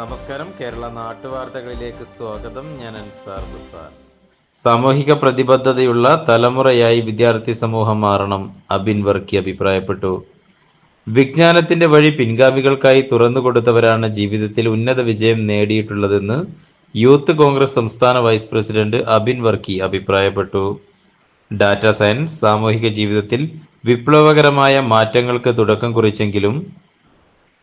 നമസ്കാരം. കേരള നാട്ടുവാർത്തകളിലേക്ക് സ്വാഗതം. ഞാൻ അൻസാർ ബുസ്താൻ സാമൂഹിക പ്രതിബദ്ധതയുള്ള തലമുറയായി വിദ്യാർത്ഥി സമൂഹം മാറണം അബിൻ വർക്കി അഭിപ്രായപ്പെട്ടു. വിജ്ഞാനത്തിന്റെ വഴി പിൻഗാമികൾക്കായി തുറന്നുകൊടുത്തവരാണ് ജീവിതത്തിൽ ഉന്നത വിജയം നേടിയിട്ടുള്ളതെന്ന് യൂത്ത് കോൺഗ്രസ് സംസ്ഥാന വൈസ് പ്രസിഡന്റ് അബിൻ വർക്കി അഭിപ്രായപ്പെട്ടു. ഡാറ്റ സയൻസ് സാമൂഹിക ജീവിതത്തിൽ വിപ്ലവകരമായ മാറ്റങ്ങൾക്ക് തുടക്കം കുറിച്ചെങ്കിലും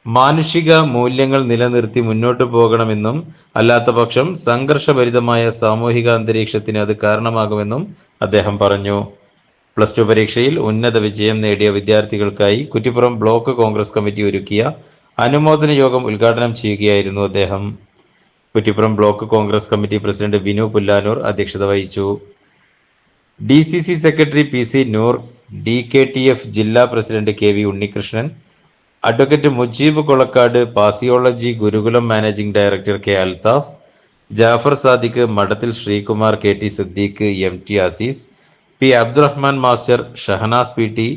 മാനുഷിക മൂല്യങ്ങൾ നിലനിർത്തി മുന്നോട്ട് പോകണമെന്നും അല്ലാത്തപക്ഷം സംഘർഷഭരിതമായ സാമൂഹിക അന്തരീക്ഷത്തിന് അത് കാരണമാകുമെന്നും അദ്ദേഹം പറഞ്ഞു. പ്ലസ് ടു പരീക്ഷയിൽ ഉന്നത വിജയം നേടിയ വിദ്യാർത്ഥികൾക്കായി കുറ്റിപ്പുറം ബ്ലോക്ക് കോൺഗ്രസ് കമ്മിറ്റി ഒരുക്കിയ അനുമോദന യോഗം ഉദ്ഘാടനം ചെയ്യുകയായിരുന്നു അദ്ദേഹം. Kuttippuram block Congress committee president Binu Pullanur അധ്യക്ഷത വഹിച്ചു. D secretary P Noor D ജില്ലാ president K V Unnikrishnan advocate Mujeeb Kolakkad പാസിയോളജി Gurukulam managing director K Althaf Jafar Sadiq Madathil Sreekumar K T Siddique M T Aziz P Abdurahman master Shahanas P T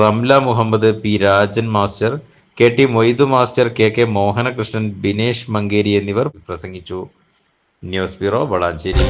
Ramla Muhammad P Rajan master K T Moidu master K K Mohanakrishnan Binesh Mankeri എന്നിവർ പ്രസംഗിച്ചു. News bureau Valanchery.